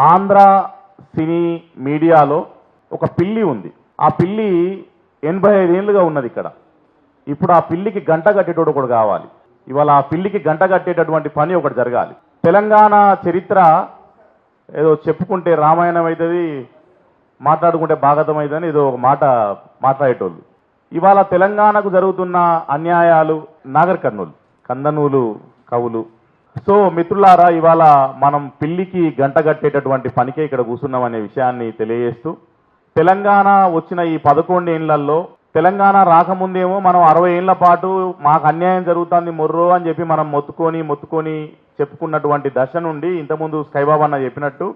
ఆంధ్ర సినీ మీడియాలో ఒక పిల్లి ఉంది. ఆ పిల్లి ఎనభై ఐదేళ్ళుగా ఉన్నది ఇక్కడ. ఇప్పుడు ఆ పిల్లికి గంట కట్టేటోడు ఒకడు కావాలి. ఇవాళ ఆ పిల్లికి గంట కట్టేటటువంటి పని ఒకటి జరగాలి. తెలంగాణ చరిత్ర ఏదో చెప్పుకుంటే రామాయణం అవుతుంది మాట్లాడుకుంటే భాగతం అవుతుందని ఏదో ఒక మాట మాట్లాడేటోళ్ళు. ఇవాళ తెలంగాణకు జరుగుతున్న అన్యాయాలు నాగర్ కర్నూలు కందనూలు కవులు సో మిత్రులారా ఇవాళ మనం పిల్లికి గంట కట్టేటటువంటి పనికే ఇక్కడ కూర్చున్నాం అనే విషయాన్ని తెలియజేస్తూ తెలంగాణ వచ్చిన ఈ పదకొండు ఏళ్ళలో తెలంగాణ రాకముందేమో మనం అరవై ఏళ్ళ పాటు మాకు అన్యాయం జరుగుతుంది మొర్రో అని చెప్పి మనం మొత్తుకొని మొత్తుకొని చెప్పుకున్నటువంటి దశ నుండి ఇంతకుముందు స్కైబాబు అన్న చెప్పినట్టు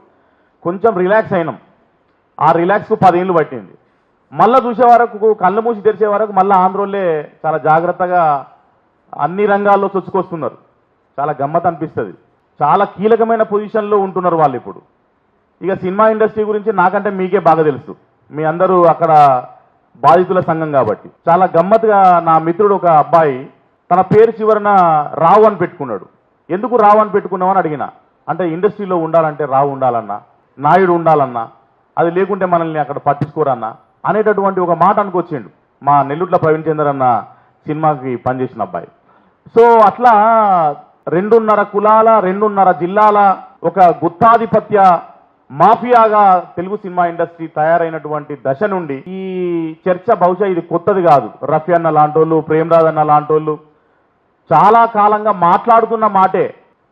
కొంచెం రిలాక్స్ అయినాం. ఆ రిలాక్స్కు పదేళ్ళు పట్టింది. మళ్ళీ చూసే వరకు కళ్ళు మూసి తెరిచే వరకు మళ్ళీ ఆంధ్రోళ్ళే చాలా జాగ్రత్తగా అన్ని రంగాల్లో చొచ్చుకొస్తున్నారు. చాలా గమ్మత్ అనిపిస్తుంది. చాలా కీలకమైన పొజిషన్లో ఉంటున్నారు వాళ్ళు ఇప్పుడు. ఇక సినిమా ఇండస్ట్రీ గురించి నాకంటే మీకే బాగా తెలుసు. మీ అందరూ అక్కడ బాధితుల సంఘం కాబట్టి. చాలా గమ్మత్తుగా నా మిత్రుడు ఒక అబ్బాయి తన పేరు చివరన రావు అని పెట్టుకున్నాడు. ఎందుకు రావు అని పెట్టుకున్నావు అని అడిగిన. అంటే ఇండస్ట్రీలో ఉండాలంటే రావు ఉండాలన్నా నాయుడు ఉండాలన్నా అది లేకుంటే మనల్ని అక్కడ పట్టించుకోరన్నా అనేటటువంటి ఒక మాట అనుకొచ్చిండు మా నెల్లూట్ల ప్రవీణ్ చంద్ర అన్న సినిమాకి పనిచేసిన అబ్బాయి. సో అట్లా రెండున్నర కులాల రెండున్నర జిల్లాల ఒక గుత్తాధిపత్య మాఫియాగా తెలుగు సినిమా ఇండస్ట్రీ తయారైనటువంటి దశ నుండి ఈ చర్చ బహుశా ఇది కొత్తది కాదు. రఫీ అన్న లాంటోళ్ళు ప్రేమరాజ్ అన్న లాంటోళ్ళు చాలా కాలంగా మాట్లాడుతున్న మాటే.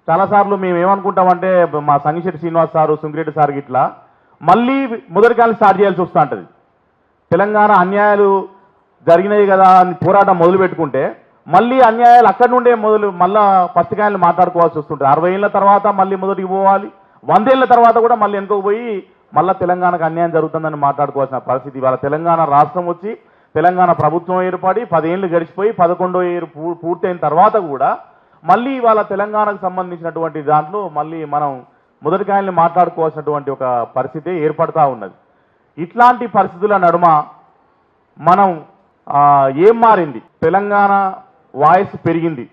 చాలాసార్లు మేము ఏమనుకుంటామంటే మా సంగిశెట్టి శ్రీనివాస్ సారు సుంగిరెడ్డి సార్ గిట్లా మళ్ళీ మొదటికాలం స్టార్ట్ చేయాల్సి వస్తూ ఉంటుంది. తెలంగాణ అన్యాయాలు జరిగినాయి కదా అని పోరాటం మొదలు పెట్టుకుంటే మళ్ళీ అన్యాయాలు అక్కడి నుండే మొదలు మళ్ళా పత్రికాయలు మాట్లాడుకోవాల్సి వస్తుంటుంది. అరవై ఏళ్ళ తర్వాత మళ్ళీ మొదటికి పోవాలి. వందేళ్ళ తర్వాత కూడా మళ్ళీ వెనుకకు పోయి మళ్ళీ తెలంగాణకు అన్యాయం జరుగుతుందని మాట్లాడుకోవాల్సిన పరిస్థితి. ఇవాళ తెలంగాణ రాష్ట్రం వచ్చి తెలంగాణ ప్రభుత్వం ఏర్పడి పదేళ్ళు గడిచిపోయి పదకొండో ఏరు పూ- పూర్తయిన తర్వాత కూడా మళ్ళీ ఇవాళ తెలంగాణకు సంబంధించినటువంటి దాంట్లో మళ్ళీ మనం మొదటికాయల్ని మాట్లాడుకోవాల్సినటువంటి ఒక పరిస్థితి ఏర్పడతా ఉన్నది. ఇట్లాంటి పరిస్థితుల నడుమ మనం ఏం మారింది? తెలంగాణ వాయిస్ పెరిగింది.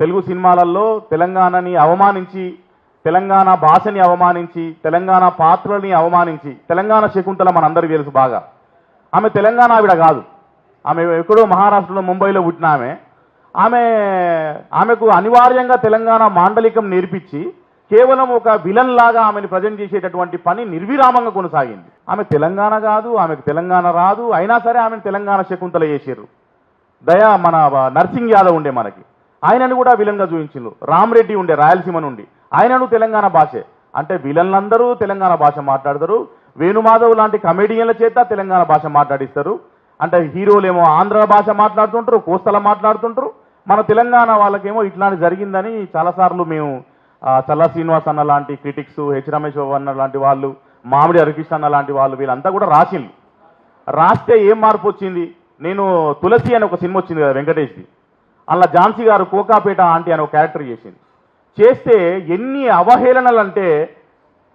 తెలుగు సినిమాలలో తెలంగాణని అవమానించి తెలంగాణ భాషని అవమానించి తెలంగాణ పాత్రని అవమానించి తెలంగాణ శకుంతల మనందరికీ తెలుసు బాగా. ఆమె తెలంగాణ ఆవిడ కాదు. ఆమె ఎక్కడో మహారాష్ట్రలో ముంబైలో పుట్టిన ఆమె. ఆమె ఆమెకు అనివార్యంగా తెలంగాణ మాండలికం నేర్పించి కేవలం ఒక విలన్ లాగా ఆమెను ప్రజెంట్ చేసేటటువంటి పని నిర్విరామంగా కొనసాగింది. ఆమె తెలంగాణ కాదు ఆమెకు తెలంగాణ రాదు అయినా సరే ఆమెను తెలంగాణ శకుంతల చేసారు దయా మన నర్సింగ్ యాదవ్ ఉండే మనకి. ఆయనను కూడా విలన్గా చూపించిండు రామరెడ్డి ఉండే రాయలసీమ నుండి ఆయనను తెలంగాణ భాషే. అంటే విలన్లందరూ తెలంగాణ భాష మాట్లాడతారు. వేణుమాధవ్ లాంటి కమెడియన్ల చేత తెలంగాణ భాష మాట్లాడిస్తారు. అంటే హీరోలేమో ఆంధ్ర భాష మాట్లాడుతుంటారు కోస్తల మాట్లాడుతుంటారు. మన తెలంగాణ వాళ్ళకేమో ఇట్లాంటి జరిగిందని చాలాసార్లు మేము ఆ, చల్లా శ్రీనివాస్ అన్న లాంటి క్రిటిక్స్ హెచ్ రమేష్ బాబు అన్న లాంటి వాళ్ళు మామిడి హరికృష్ణ అన్న లాంటి వాళ్ళు వీళ్ళంతా కూడా రాసిండ్రు. రాస్తే ఏం మార్పు వచ్చింది? నేను తులసి అని ఒక సినిమా వచ్చింది కదా వెంకటేష్ది. అలా ఝాన్సీ గారు కోకాపేట ఆంటీ అని ఒక క్యారెక్టర్ చేసింది. చేస్తే ఎన్ని అవహేళనలు అంటే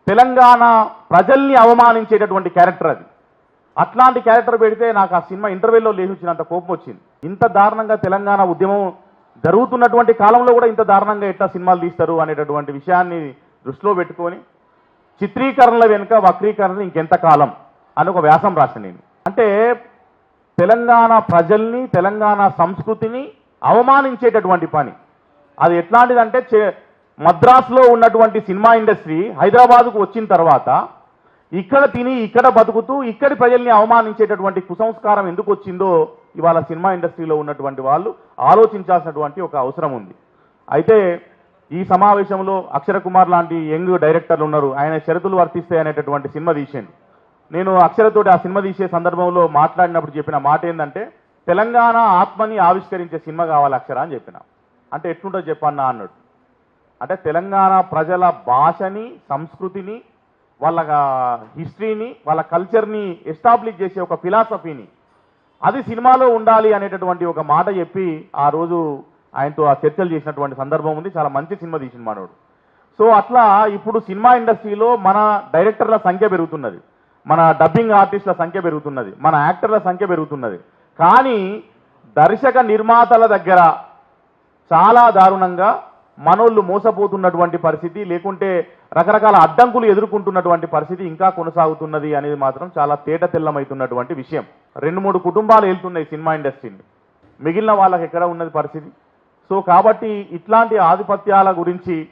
తెలంగాణ ప్రజల్ని అవమానించేటటువంటి క్యారెక్టర్ అది. అట్లాంటి క్యారెక్టర్ పెడితే నాకు ఆ సినిమా ఇంటర్వ్యూలో లేచి వచ్చినంత కోపం వచ్చింది. ఇంత దారుణంగా తెలంగాణ ఉద్యమం జరుగుతున్నటువంటి కాలంలో కూడా ఇంత దారుణంగా ఎట్లా సినిమాలు తీస్తారు అనేటటువంటి విషయాన్ని దృష్టిలో పెట్టుకొని చిత్రీకరణల వెనుక వక్రీకరణ ఇంకెంత కాలం అని ఒక వ్యాసం రాసిన నేను. అంటే తెలంగాణ ప్రజల్ని తెలంగాణ సంస్కృతిని అవమానించేటటువంటి పని. అది ఎట్లాంటిదంటే చే- మద్రాసులో ఉన్నటువంటి సినిమా ఇండస్ట్రీ హైదరాబాద్కు వచ్చిన తర్వాత ఇక్కడ తిని ఇక్కడ బతుకుతూ ఇక్కడి ప్రజల్ని అవమానించేటటువంటి కుసంస్కారం ఎందుకు వచ్చిందో ఇవాళ సినిమా ఇండస్ట్రీలో ఉన్నటువంటి వాళ్ళు ఆలోచించాల్సినటువంటి ఒక అవసరం ఉంది. అయితే ఈ సమావేశంలో అక్షర కుమార్ లాంటి యంగ్ డైరెక్టర్లు ఉన్నారు. ఆయన షరతులు వర్తిస్తాయి అనేటటువంటి సినిమా తీసింది నేను అక్షరతోటి ఆ సినిమా తీసే సందర్భంలో మాట్లాడినప్పుడు చెప్పిన మాట ఏంటంటే తెలంగాణ ఆత్మని ఆవిష్కరించే సినిమా కావాలి అక్షర అని చెప్పిన. అంటే ఎట్లుంటో చెప్పన్నా అన్నాడు. అంటే తెలంగాణ ప్రజల భాషని సంస్కృతిని వాళ్ళ హిస్టరీని వాళ్ళ కల్చర్ని ఎస్టాబ్లిష్ చేసే ఒక ఫిలాసఫీని. అది సినిమాలో ఉండాలి అనేటటువంటి ఒక మాట చెప్పి ఆ రోజు ఆయనతో ఆ చర్చలు చేసినటువంటి సందర్భం ఉంది. చాలా మంచి సినిమా తీసిన మనోడు సో అట్లా ఇప్పుడు సినిమా ఇండస్ట్రీలో మన డైరెక్టర్ల సంఖ్య పెరుగుతున్నది. మన డబ్బింగ్ ఆర్టిస్టుల సంఖ్య పెరుగుతున్నది మన యాక్టర్ల సంఖ్య పెరుగుతున్నది. కానీ దర్శక నిర్మాతల దగ్గర చాలా దారుణంగా మనోళ్ళు మోసపోతున్నటువంటి పరిస్థితి లేకుంటే రకరకాల అడ్డంకులు ఎదుర్కొంటున్నటువంటి పరిస్థితి ఇంకా కొనసాగుతున్నది అనేది మాత్రం చాలా తేట తెల్లమైతున్నటువంటి విషయం. రెండు మూడు కుటుంబాలు వెళ్తున్నాయి సినిమా ఇండస్ట్రీని. మిగిలిన వాళ్ళకి ఎక్కడ ఉన్నది పరిస్థితి? సో కాబట్టి ఇట్లాంటి ఆధిపత్యాల గురించి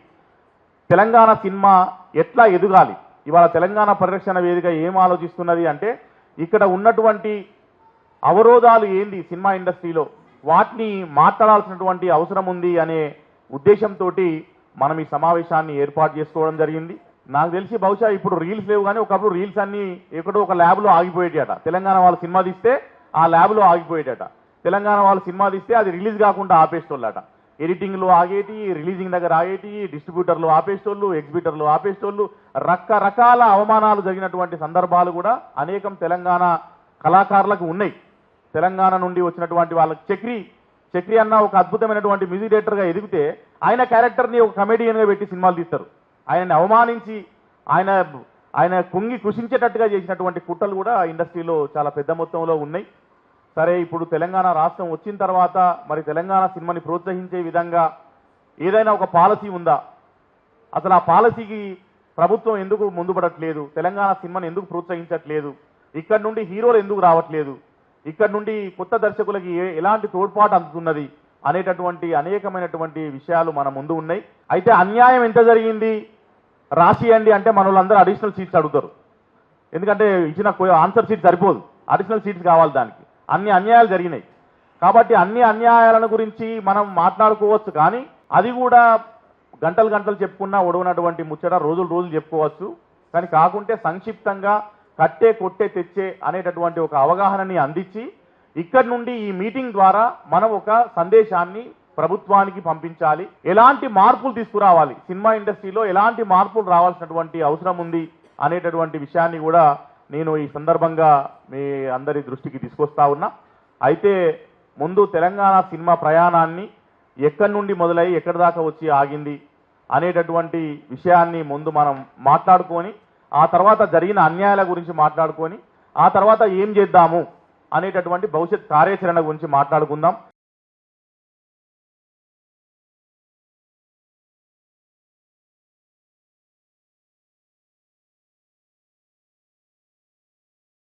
తెలంగాణ సినిమా ఎట్లా ఎదగాలి? ఇవాళ తెలంగాణ పరిరక్షణ వేదిక ఏం ఆలోచిస్తున్నది అంటే ఇక్కడ ఉన్నటువంటి అవరోధాలు ఏంది సినిమా ఇండస్ట్రీలో? వాటిని మాట్లాడాల్సినటువంటి అవసరం ఉంది అనే ఉద్దేశంతో మనం ఈ సమావేశాన్ని ఏర్పాటు చేసుకోవడం జరిగింది. నాకు తెలిసి బహుశా ఇప్పుడు రీల్స్ లేవు కానీ ఒకప్పుడు రీల్స్ అన్ని ఎక్కడో ఒక ల్యాబ్లో ఆగిపోయేటట. తెలంగాణ వాళ్ళు సినిమా తీస్తే ఆ ల్యాబ్లో ఆగిపోయేటట. తెలంగాణ వాళ్ళు సినిమా తీస్తే అది రిలీజ్ కాకుండా ఆపేస్తోళ్ళట ఎడిటింగ్లో ఆగేటి రిలీజింగ్ దగ్గర ఆగేటి డిస్ట్రిబ్యూటర్లు ఆపేసేటోళ్ళు ఎగ్జిబిటర్లు ఆపేసేటోళ్ళు రకరకాల అవమానాలు జరిగినటువంటి సందర్భాలు కూడా అనేకం తెలంగాణ కళాకారులకు ఉన్నాయి. తెలంగాణ నుండి వచ్చినటువంటి వాళ్ళకి చక్రి చక్రి అన్న ఒక అద్భుతమైనటువంటి మ్యూజిక్ డైరెక్టర్గా ఎదిగితే ఆయన క్యారెక్టర్ని ఒక కమెడియన్గా పెట్టి సినిమాలు తీస్తారు. ఆయనని అవమానించి ఆయన ఆయన కుంగి కృషించేటట్టుగా చేసినటువంటి కుట్రలు కూడా ఇండస్ట్రీలో చాలా పెద్ద మొత్తంలో ఉన్నాయి. సరే ఇప్పుడు తెలంగాణ రాష్ట్రం వచ్చిన తర్వాత మరి తెలంగాణ సినిమాని ప్రోత్సహించే విధంగా ఏదైనా ఒక పాలసీ ఉందా? అసలు ఆ పాలసీకి ప్రభుత్వం ఎందుకు ముందుపడట్లేదు? తెలంగాణ సినిమాని ఎందుకు ప్రోత్సహించట్లేదు? ఇక్కడ నుండి హీరోలు ఎందుకు రావట్లేదు? ఇక్కడ నుండి కొత్త దర్శకులకి ఏ- ఎలాంటి తోడ్పాటు అందుతున్నది? అనేటటువంటి అనేకమైనటువంటి విషయాలు మన ముందు ఉన్నాయి. అయితే అన్యాయం ఎంత జరిగింది? రాసియండి అంటే మన వాళ్ళందరూ అడిషనల్ సీట్స్ అడుగుతారు. ఎందుకంటే ఇచ్చిన ఆన్సర్ సీట్ సరిపోదు. అడిషనల్ సీట్స్ కావాలి దానికి. అన్ని అన్యాయాలు జరిగినాయి. కాబట్టి అన్ని అన్యాయాలను గురించి మనం మాట్లాడుకోవచ్చు కానీ అది కూడా గంటలు గంటలు చెప్పుకున్నా ఒడవనటువంటి ముచ్చట రోజులు రోజులు చెప్పుకోవచ్చు. కానీ కాకుంటే సంక్షిప్తంగా కట్టే కొట్టే తెచ్చే అనేటటువంటి ఒక అవగాహనని అందించి ఇక్కడి నుండి ఈ మీటింగ్ ద్వారా మనం ఒక సందేశాన్ని ప్రభుత్వానికి పంపించాలి. ఎలాంటి మార్పులు తీసుకురావాలి? సినిమా ఇండస్ట్రీలో ఎలాంటి మార్పులు రావాల్సినటువంటి అవసరం ఉంది అనేటటువంటి విషయాన్ని కూడా నేను ఈ సందర్భంగా మీ అందరి దృష్టికి తీసుకొస్తా ఉన్నా. అయితే ముందు తెలంగాణ సినిమా ప్రయాణాన్ని ఎక్కడి నుండి మొదలై ఎక్కడి దాకా వచ్చి ఆగింది అనేటటువంటి విషయాన్ని ముందు మనం మాట్లాడుకొని ఆ తర్వాత జరిగిన అన్యాయాల గురించి మాట్లాడుకొని ఆ తర్వాత ఏం చేద్దాము అనేటటువంటి భవిష్యత్ కార్యాచరణ గురించి మాట్లాడుకుందాం.